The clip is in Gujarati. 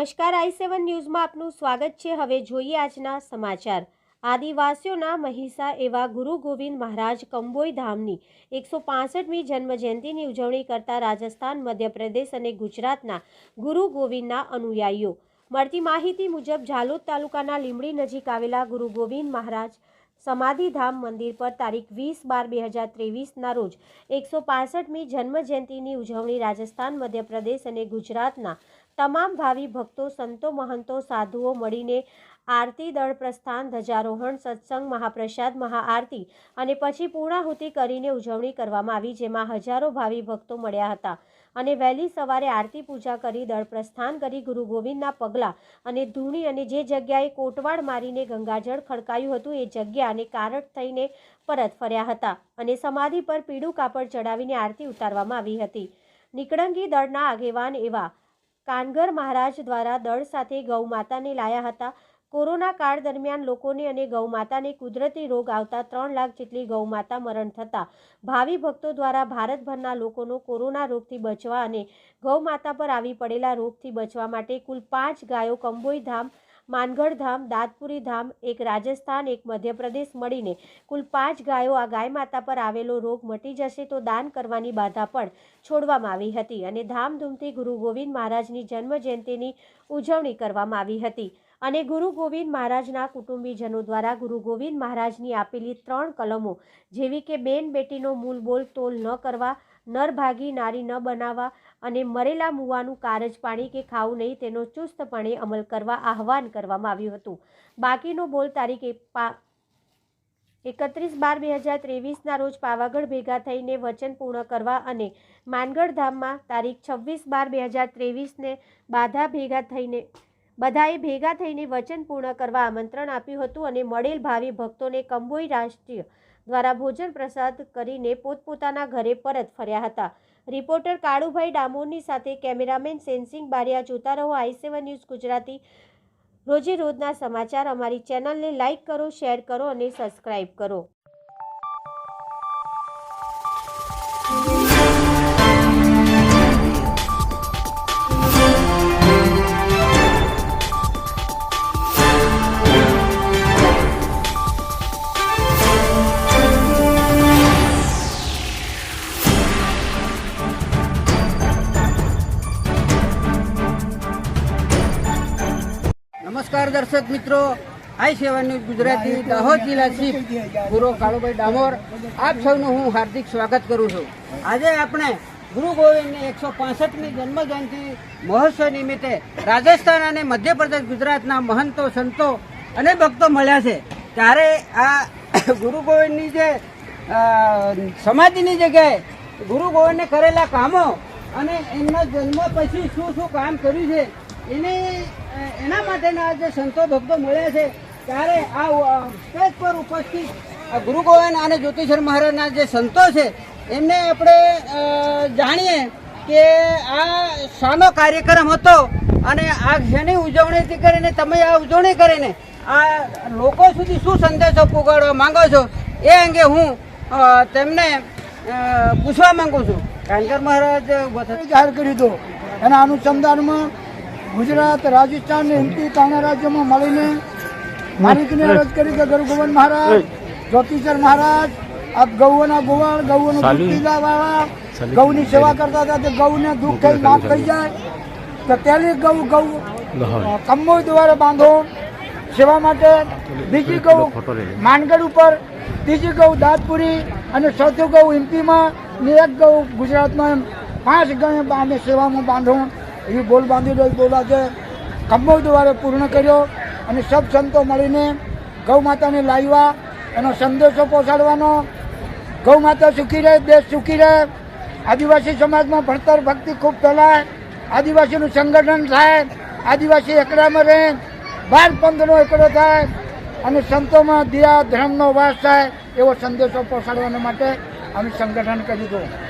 નમસ્કાર, આઈ સેવન ન્યૂઝમાં આપનું સ્વાગત છે. હવે જોઈએ આજના સમાચાર. આદિવાસીઓના મહિસા એવા ગુરુ ગોવિંદ મહારાજ કંબોઈ ધામની એકસો પાસઠમી જન્મજયંતિની ઉજવણી કરતા રાજસ્થાન, મધ્યપ્રદેશ અને ગુજરાતના ગુરુ ગોવિંદના અનુયાયીઓ. મળતી માહિતી મુજબ, ઝાલોદ તાલુકાના લીંબડી નજીક આવેલા ગુરુ ગોવિંદ મહારાજ સમાધિધામ મંદિર પર તારીખ વીસ બાર બે હજાર ત્રેવીસના રોજ એકસો પાસઠમી જન્મજયંતિની ઉજવણી રાજસ્થાન, મધ્યપ્રદેશ અને ગુજરાતના તમામ ભાવિ ભક્તો, સંતો, મહંતો, સાધુઓ મળીને આરતી દળ પ્રસ્થાન, ધ્વજારોહણ, સત્સંગ, મહાપ્રસાદ, મહાઆરતી અને પછી પૂર્ણાહુતિ કરીને ઉજવણી કરવામાં આવી, જેમાં હજારો ભાવિ ભક્તો મળ્યા હતા. અને વહેલી સવારે આરતી પૂજા કરી, દળ પ્રસ્થાન કરી, ગુરુ ગોવિંદના પગલાં અને ધૂણી અને જે જગ્યાએ કોટવાડ મારીને ગંગાજળ ખડકાયું હતું, એ જગ્યા અને કારટ થઈને પરત ફર્યા હતા અને સમાધિ પર પીળું કાપડ ચડાવીને આરતી ઉતારવામાં આવી હતી. નિકળંગી દળના આગેવાન એવા કાનગર મહારાજ દ્વારા દળ સાથે ગૌમાતાને લાયા હતા. કોરોના કાળ દરમિયાન લોકોને અને ગૌમાતાને કુદરતી રોગ આવતા ત્રણ લાખ જેટલી ગૌમાતા મરણ થતા ભાવિ ભક્તો દ્વારા ભારતભરના લોકોનો કોરોના રોગથી બચવા અને ગૌમાતા પર આવી પડેલા રોગથી બચવા માટે કુલ પાંચ ગાયો કંબોઈ ધામ માનગઢ ધામ દાદપુરી ધામ, એક રાજસ્થાન, એક મધ્યપ્રદેશ મળીને કુલ પાંચ ગાયો આ ગાય માતા પર આવેલો રોગ મટી જશે તો દાન કરવાની બાધા પણ છોડવામાં આવી હતી અને ધામધૂમથી ગુરુ ગોવિંદ મહારાજની જન્મ જયંતિની ઉજવણી કરવામાં આવી હતી. અને ગુરુ ગોવિંદ મહારાજના કુટુંબીજનો દ્વારા ગુરુ ગોવિંદ મહારાજની આપેલી ત્રણ કલમો જેવી કે બેન બેટીનો મૂલ બોલ તોલ ન કરવા નર ભાગી નારી ન બનાવવા અને મરેલા મૂવાનું કારજ પાણી કે ખાવું નહીં તેનો ચુસ્તપણે અમલ કરવા આહવાન કરવામાં આવ્યું હતું. બાકીનો બોલ તારીખ એકત્રીસ બાર બે હજાર ત્રેવીસના રોજ પાવાગઢ ભેગા થઈને વચન પૂર્ણ કરવા અને માનગઢ ધામમાં તારીખ છવ્વીસ બાર બે હજાર ત્રેવીસને બાધા ભેગા થઈને, બધાએ ભેગા થઈને વચન પૂર્ણ કરવા આમંત્રણ આપ્યું હતું અને મળેલ ભાવિ ભક્તોને કંબોઈ રાષ્ટ્રીય દ્વારા ભોજન પ્રસાદ કરીને પોતપોતાના ઘરે પરત ફર્યા હતા. રિપોર્ટર કાળુભાઈ ડામોરની સાથે કેમેરામેન સેન્સિંગ બારિયા જોતા રહો. I seven news Gujarati. રોજે રોજના સમાચાર અમારી ચેનલને લાઇક કરો, શેર કરો અને સબસ્ક્રાઇબ કરો. દર્શક મિત્રો, I seven news Gujarati, Dahod જિલ્લા ચીફ ગુરુ કાળુભાઈ ડામોર, આપ સૌનું હું હાર્દિક સ્વાગત કરું છું. આજે આપણે ગુરુ ગોવિંદની એકસો પાસઠમી જન્મજયંતિ મહોત્સવ નિમિત્તે રાજસ્થાન અને મધ્યપ્રદેશ ગુજરાતના મહંતો, સંતો અને ભક્તો મળ્યા છે. ત્યારે આ ગુરુ ગોવિંદની જે સમાધિની જગ્યાએ ગુરુ ગોવિંદને કરેલા કામો અને એમના જન્મ પછી શું શું કામ કર્યું છે એની એના માટેના જે સંતો ભક્તો મળ્યા છે, ત્યારે આ સ્ટેજ પર ઉપસ્થિત ગુરુ ગોવિંદ અને જ્યોતિષર મહારાજના જે સંતો છે, એમને આપણે જાણીએ કે આ શાનો કાર્યક્રમ હતો અને આ શેની ઉજવણીથી કરીને તમે આ ઉજવણી કરીને આ લોકો સુધી શું સંદેશો પહોંચાડવા માંગો છો, એ અંગે હું તેમને પૂછવા માંગુ છું. કાનકર મહારાજ જાહેર કર્યું હતું એના અનુસંધાનમાં ગુજરાત રાજસ્થાન ને એમપી ત્રણેય રાજ્યોમાં મળીને માલિકને અરજ કરી કે ગરુગોવન મહારાજ જ્યોતિષર મહારાજ આપ ગૌઓના ગોવાળ ગૌઓનું દૂધ પીવા વાળા ગૌની સેવા કરતા હતા તે ગૌને દુઃખ થઈ માફ થઈ જાય. તો તેની ગૌ ગૌ કંબોઈ દ્વારા બાંધો. સેવા માટે બીજી ગૌ માનગઢ ઉપર ત્રીજી ગૌ દાદપુરી અને ચોથું ગૌ એમપીમાં ને એક ગૌ ગુજરાતમાં એમ પાંચ ગૌ અમે સેવામાં બાંધો. એવી બોલ બાંધી દો બોલા છે કંબોઈ દ્વારા પૂર્ણ કર્યો અને સબ સંતો મળીને ગૌ માતાને લાવ્યા. એનો સંદેશો પહોંચાડવાનો. ગૌ માતા સુખી રહે, દેશ સુખી રહે. આદિવાસી સમાજમાં ભણતર ભક્તિ ખૂબ ફેલાય. આદિવાસીનું સંગઠન થાય. આદિવાસી એકડામાં રહે. બાર પંથનો એકડો થાય. અને સંતોમાં દયા, ધર્મનો વાસ થાય એવો સંદેશો પહોંચાડવા માટે અમે સંગઠન કર્યું હતું